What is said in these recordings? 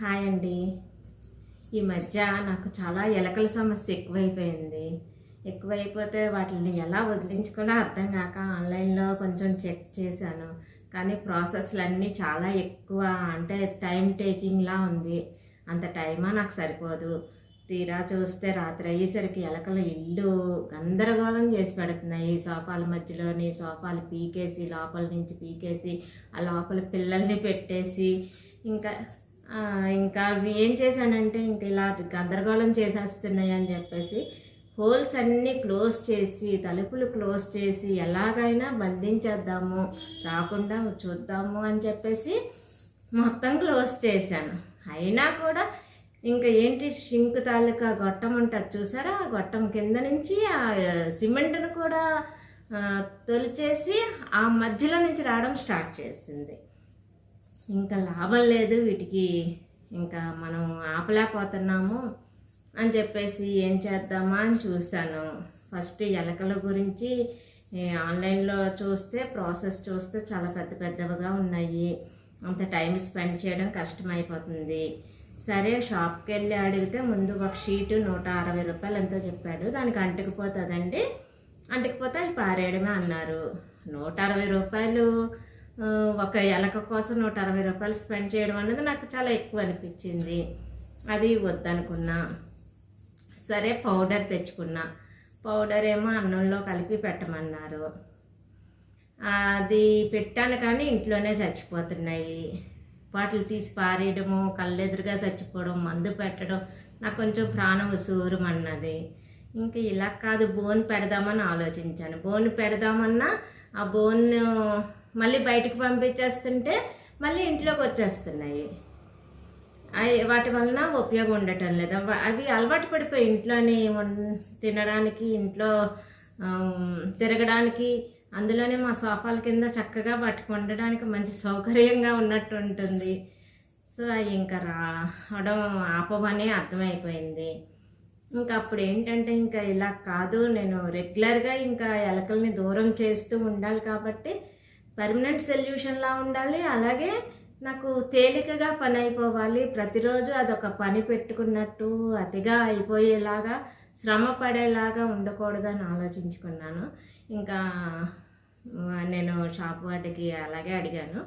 Hi అండి. ఈ మధ్య నాకు చాలా ఎలకల సమస్య ఎక్కువైపోయింది. ఎక్కువైపోతే వాటిని ఎలా వదిలించుకోవాలో అర్థం కాక ఆన్లైన్లో కొంచెం చెక్ చేశాను. కానీ ప్రాసెస్లు అన్నీ చాలా ఎక్కువ అంటే టైం టేకింగ్లా ఉంది. అంత టైమా నాకు సరిపోదు. తీరా చూస్తే రాత్రి అయ్యేసరికి ఎలకలు ఇల్లు గందరగోళం చేసి పెడుతున్నాయి. సోఫాల మధ్యలోని సోఫాలు పీకేసి లోపల నుంచి పీకేసి ఆ లోపల పిల్లల్ని పెట్టేసి ఇంకా ఇంకా అవి ఏం చేశానంటే ఇంక ఇలా గందరగోళం చేసేస్తున్నాయి అని చెప్పేసి హోల్స్ అన్నీ క్లోజ్ చేసి తలుపులు క్లోజ్ చేసి ఎలాగైనా బంధించేద్దాము రాకుండా చూద్దాము అని చెప్పేసి మొత్తం క్లోజ్ చేశాను. అయినా కూడా ఇంకా ఏంటి షింక్ తాలూకా గొట్టం ఉంటుంది చూసారా? ఆ గొట్టం కింద నుంచి ఆ సిమెంట్ను కూడా తొలిచేసి ఆ మధ్యలో నుంచి రావడం స్టార్ట్ చేసింది. ఇంకా లాభం లేదు వీటికి ఇంకా మనం ఆపలేకపోతున్నాము అని చెప్పేసి ఏం చేద్దామా అని చూశాను. ఫస్ట్ ఎలకల గురించి ఆన్లైన్లో చూస్తే ప్రాసెస్ చూస్తే చాలా పెద్ద పెద్దవిగా ఉన్నాయి. అంత టైం స్పెండ్ చేయడం కష్టమైపోతుంది. సరే షాప్కి వెళ్ళి అడిగితే ముందు ఒక షీటు నూట అరవై రూపాయలు ఎంతో చెప్పాడు. దానికి అంటుకుపోతుందండి. అంటుకుపోతే అవి పారేయడమే అన్నారు. నూట అరవై రూపాయలు ఒక ఎలక కోసం నూట అరవై రూపాయలు స్పెండ్ చేయడం అనేది నాకు చాలా ఎక్కువ అనిపించింది. అది వద్దనుకున్నా. సరే పౌడర్ తెచ్చుకున్నా. పౌడర్ ఏమో అన్నంలో కలిపి పెట్టమన్నారు. అది పెట్టాను కానీ ఇంట్లోనే చచ్చిపోతున్నాయి. వాటిని తీసి పారేయడము కళ్ళెదురుగా చచ్చిపోవడం మందు పెట్టడం నాకు కొంచెం ప్రాణం ఉసూరుమన్నది. ఇంకా ఇలా కాదు బోన్ పెడదామని ఆలోచించాను. బోన్ పెడదామన్నా ఆ బోన్ మళ్ళీ బయటికి పంపించేస్తుంటే మళ్ళీ ఇంట్లోకి వచ్చేస్తున్నాయి. అవి వాటి వలన ఉపయోగం ఉండటం లేదు. అవి అలవాటు పడిపోయి ఇంట్లోనే తినడానికి ఇంట్లో తిరగడానికి అందులోనే మా సోఫాల కింద చక్కగా వాటికి ఉండడానికి మంచి సౌకర్యంగా ఉన్నట్టు ఉంటుంది సో అవి ఇంకా రావడం ఆపమనే అర్థమైపోయింది. ఇంకా అప్పుడు ఏంటంటే ఇంకా ఇలా కాదు నేను రెగ్యులర్గా ఇంకా ఎలకల్ని దూరం చేస్తూ ఉండాలి కాబట్టి పర్మనెంట్ సొల్యూషన్లా ఉండాలి. అలాగే నాకు తేలికగా పని అయిపోవాలి ప్రతిరోజు అదొక పని పెట్టుకున్నట్టు అతిగా అయిపోయేలాగా శ్రమ పడేలాగా ఉండకూడదని ఆలోచించుకున్నాను. ఇంకా నేను షాప్ వాటికి అలాగే అడిగాను.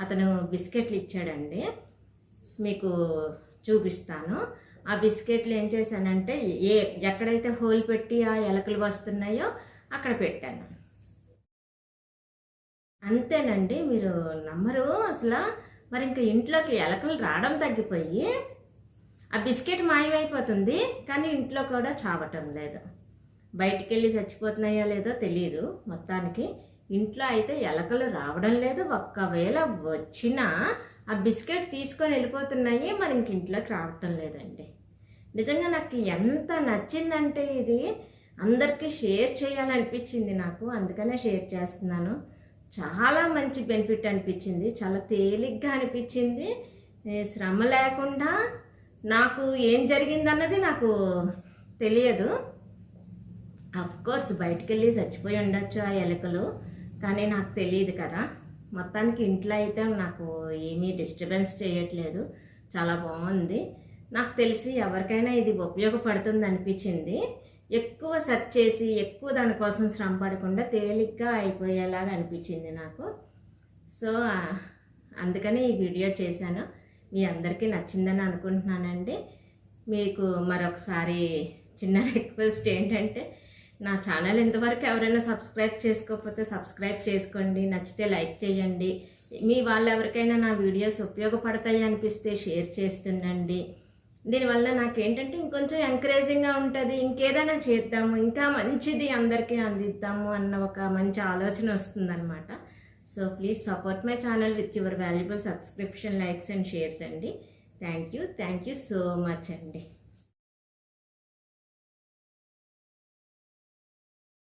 అతను బిస్కెట్లు ఇచ్చాడండి. మీకు చూపిస్తాను. ఆ బిస్కెట్లు ఏం చేశానంటే ఏ ఎక్కడైతే హోల్ పెట్టి ఆ ఎలకలు వస్తున్నాయో అక్కడ పెట్టాను. అంతేనండి మీరు నమ్మరు. అసలు మరి ఇంకా ఇంట్లోకి ఎలకలు రావడం తగ్గిపోయి ఆ బిస్కెట్ మాయమైపోతుంది కానీ ఇంట్లో కూడా చావటం లేదు. బయటికి వెళ్ళి చచ్చిపోతున్నాయో లేదో తెలియదు మొత్తానికి. ఇంట్లో అయితే ఎలకలు రావడం లేదు ఒక్కవేళ వచ్చినా ఆ బిస్కెట్ తీసుకొని వెళ్ళిపోతున్నాయి మరి ఇంక ఇంట్లోకి రావటం లేదండి. నిజంగా నాకు ఎంత నచ్చిందంటే ఇది అందరికీ షేర్ చేయాలనిపించింది నాకు అందుకనే షేర్ చేస్తున్నాను. చాలా మంచి బెనిఫిట్ అనిపించింది. చాలా తేలిగ్గా అనిపించింది. శ్రమ లేకుండా నాకు ఏం జరిగిందన్నది నాకు తెలియదు. కోర్స్ బయటకు వెళ్ళి చచ్చిపోయి ఉండొచ్చు ఆ ఎలుకలు కానీ నాకు తెలియదు కదా. మొత్తానికి ఇంట్లో అయితే నాకు ఏమీ డిస్టర్బెన్స్ చేయట్లేదు. చాలా బాగుంది. నాకు తెలిసి ఎవరికైనా ఇది ఉపయోగపడుతుంది అనిపించింది. ఎక్కువ సెర్చ్ చేసి ఎక్కువ దానికోసం శ్రమ పడకుండా తేలిగ్గా అయిపోయేలాగా అనిపించింది నాకు. సో అందుకని ఈ వీడియో చేశాను. మీ అందరికీ నచ్చిందని అనుకుంటున్నానండి. మీకు మరొకసారి చిన్న రిక్వెస్ట్ ఏంటంటే నా ఛానల్ ఇంతవరకు ఎవరైనా సబ్స్క్రైబ్ చేసుకోకపోతే సబ్స్క్రైబ్ చేసుకోండి. నచ్చితే లైక్ చేయండి. మీ వాళ్ళు ఎవరికైనా నా వీడియోస్ ఉపయోగపడతాయి అనిపిస్తే షేర్ చేస్తుండండి. దీనివల్ల నాకేంటంటే ఇంకొంచెం ఎంకరేజింగ్గా ఉంటుంది. ఇంకేదైనా చేద్దాము ఇంకా మంచిది అందరికీ అందిద్దాము అన్న ఒక మంచి ఆలోచన వస్తుందన్నమాట. So please support my channel with your valuable subscription likes and shares అండి. Thank you thank you so much అండి.